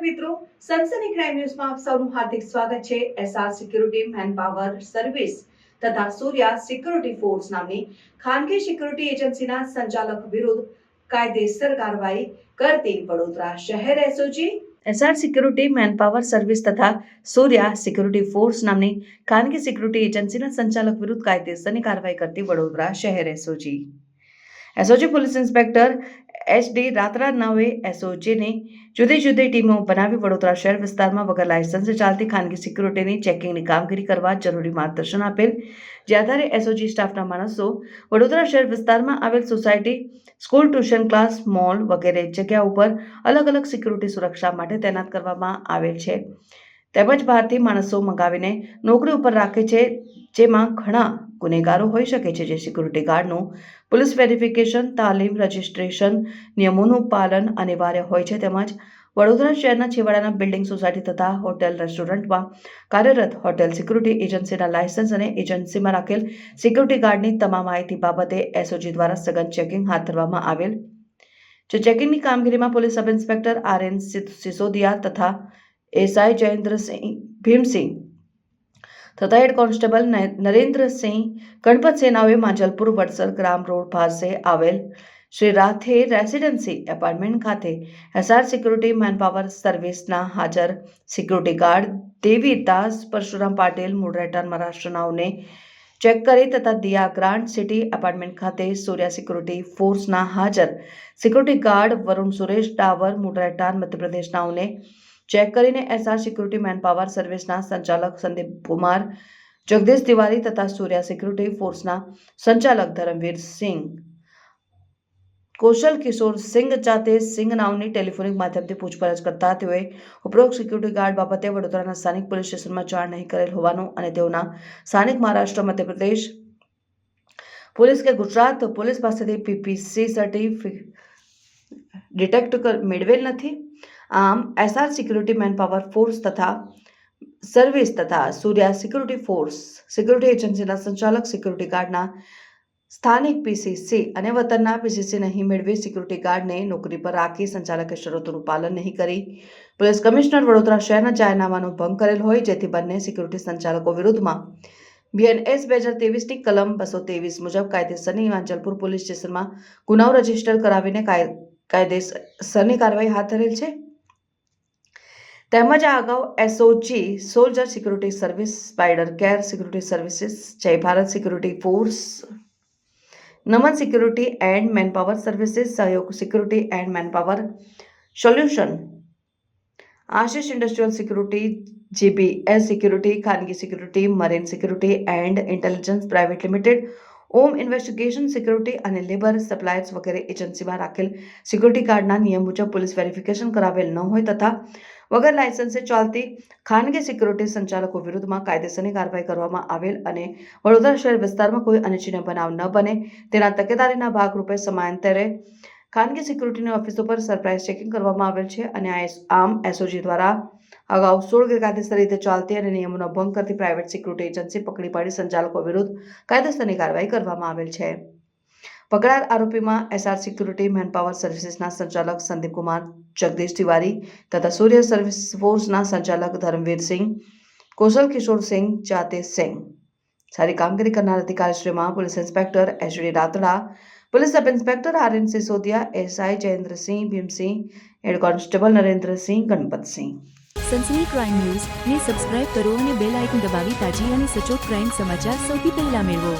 દર્શક મિત્રો, સનસની ક્રાઇમ ન્યૂઝમાં આપ સૌનું હાર્દિક સ્વાગત છે. એસઆર સિક્યુરિટી મેનપાવર સર્વિસ તથા સૂર્યા સિક્યુરિટી ફોર્સ નામની ખાનગી સિક્યુરિટી એજન્સીના સંચાલક વિરુદ્ધ કાયદેસર કાર્યવાહી કરતી વડોદરા શહેર SOG SR security manpower service તથા સૂર્યા સિક્યુરિટી ફોર્સ નામની ખાનગી સિક્યુરિટી એજન્સીના સંચાલક વિરુદ્ધ કાયદેસરની કાર્યવાહી કરતી વડોદરા શહેર SOG SOG police inspector H D Ratra નવે એસઓજીની જુદી જુદી ટીમો બનાવી વડોદરા શહેર વિસ્તારમાં વગર લાયસન્સે ચાલતી ખાનગી સિક્યુરિટીની ચેકિંગની કામગીરી કરવા જરૂરી માર્ગદર્શન આપેલ. જે આધારે એસઓજી સ્ટાફના માણસો વડોદરા શહેર વિસ્તારમાં આવેલ society, school, tuition class, mall વગેરે જગ્યા ઉપર અલગ અલગ સિક્યુરિટી સુરક્ષા માટે તૈનાત કરવામાં આવેલ છે. તેમજ બહારથી માણસો મંગાવીને નોકરી ઉપર રાખે છે, જેમાં ઘણા ગુનેગારો હોઈ શકે છે, જે સિક્યુરિટી ગાર્ડનું પોલીસ વેરિફિકેશન તાલીમ રજિસ્ટ્રેશન નિયમોનું પાલન અનિવાર્ય હોય છે. તેમજ વડોદરા શહેરના છેવાડાના બિલ્ડિંગ સોસાયટી તથા હોટેલ રેસ્ટોરન્ટમાં કાર્યરત હોટેલ સિક્યુરિટી એજન્સીના લાયસન્સ અને એજન્સીમાં રાખેલ સિક્યુરિટી ગાર્ડની તમામ માહિતી બાબતે એસઓજી દ્વારા સઘન ચેકિંગ હાથ ધરવામાં આવેલ જે ચેકિંગની કામગીરીમાં police sub inspector R N Sisodiya તથા એસઆઈ જયેન્દ્રસિંહ ભીમસિંહ તથા હેડ કોન્સ્ટેબલ નરેન્દ્રસિંહ ગણપત સેનાઓએ માંજલપુર વડસર ગ્રામ રોડ પાસે આવેલ શ્રી રાથે રેસિડેન્સી એપાર્ટમેન્ટ ખાતે એસઆર સિક્યુરિટી મેનપાવર સર્વિસના હાજર સિક્યુરિટી ગાર્ડ દેવીદાસ પરશુરામ પાટીલ મૂળ રહેઠાણ મહારાષ્ટ્રનાઓને ચેક કરી તથા દિયા ગ્રાન્ડ સિટી એપાર્ટમેન્ટ ખાતે સૂર્યા સિક્યુરિટી ફોર્સના હાજર સિક્યુરિટી ગાર્ડ વરુણ સુરેશ ડાવર મૂળ રહેઠાણ મધ્યપ્રદેશનાઓને ચેક કરીને એસઆર સિક્યુરિટી મેનપાવર સર્વિસના સંચાલક સંદીપ કુમાર, જગદીશ તિવારી તથા સૂર્યા સિક્યુરિટી ફોર્સના સંચાલક ધરમવીર સિંહ કૌશલ કિશોર સિંઘ જાતે સિંઘ નામની ટેલિફોનિક માધ્યમથી પૂછપરછ કરતા તેઓએ ઉપરોક્ત સિક્યુરિટી ગાર્ડ બાબતે વડોદરાના સ્થાનિક પોલીસ સ્ટેશનમાં જાણ નહીં કરેલ હોવાનું અને તેઓના સ્થાનિક મહારાષ્ટ્ર, મધ્યપ્રદેશ પોલીસ કે ગુજરાત પોલીસ પાસેથી પીપીસી સર્ટિફિકેટ ડિટેક્ટ મેળવેલ નથી. આમ એસઆર સિક્યુરિટી મેનપાવર ફોર્સ તથા સર્વિસ તથા સૂર્યા સિક્યુરિટી ફોર્સ સિક્યુરિટી એજન્સીના સંચાલક સિક્યુરિટી ગાર્ડના સ્થાનિક પીસીસી અને વતનના પીસીસી નહીં મેળવી સિક્યુરિટી ગાર્ડને નોકરી પર રાખી સંચાલકે શરતોનું પાલન નહીં કરી. પોલીસ કમિશનર વડોદરા શહેરના જાહેરનામાનો ભંગ કરેલ હોય, જેથી બંને સિક્યુરિટી સંચાલકો વિરુદ્ધમાં બીએનએસ બે હજાર તેવીસની કલમ બસો ત્રેવીસ મુજબ કાયદેસરની વાંચલપુર પોલીસ સ્ટેશનમાં ગુનાઓ રજિસ્ટર કરાવીને કાય- કાયદેસરની કાર્યવાહી હાથ ધરેલ છે. તેમજ આ અગાઉ SOG soldier security service spider care security services Jay Bharat security force Naman security and manpower services Sahyog security and manpower solution Ashish industrial security GBS security ખાનગી security marine security and intelligence private limited Om investigation, security અને labour suppliers વગેરે એજન્સીમાં રાખેલ security કાર્ડના નિયમ મુજબ police verification કરાવેલ ન હોય તથા વગર લાયસન્સે ચાલતી ખાનગી સિક્યુરિટી સંચાલકો વિરુદ્ધમાં કાયદેસરની કાર્યવાહી કરવામાં આવેલ અને વડોદરા શહેર વિસ્તારમાં કોઈ અનિચ્છનીય બનાવ ન બને. તેના તકેદારીના ભાગરૂપે સમયાંતરે ખાનગી સિક્યુરિટીની ઓફિસો પર સરપ્રાઇઝ ચેકિંગ કરવામાં આવેલ છે અને આ આમ એસઓજી દ્વારા અગાઉ સોળ ગેરકાયદેસર રીતે ચાલતી અને નિયમોનો ભંગ કરતી પ્રાઇવેટ સિક્યુરિટી એજન્સી પકડી પાડી સંચાલકો વિરુદ્ધ કાયદેસરની કાર્યવાહી કરવામાં આવેલ છે. પકડાયેલ આરોપીમાં એસઆર સિક્યુરિટી, મેનપાવર સર્વિસીસના સંચાલક સંદીપકુમાર જગદીશ તિવારી તથા સૂર્ય સર્વિસ ફોર્સના સંચાલક ધર્મવીરસિંહ કૌશલ કિશોર સિંહ, જાતે સિંહ. સારી કામગીરી કરનાર અધિકારીશ્રીમાં police inspector HD Ratda police sub inspector R N Sisodiya SI Jayendrasinh Bhimsinh head constable Narendrasinh Ganpatsinh Sansani crime news ને સબસ્ક્રાઇબ કરો અને બેલ આઇકન દબાવી તાજી અને સચોટ ક્રાઇમ સમાચાર સૌથી પહેલા મેળવો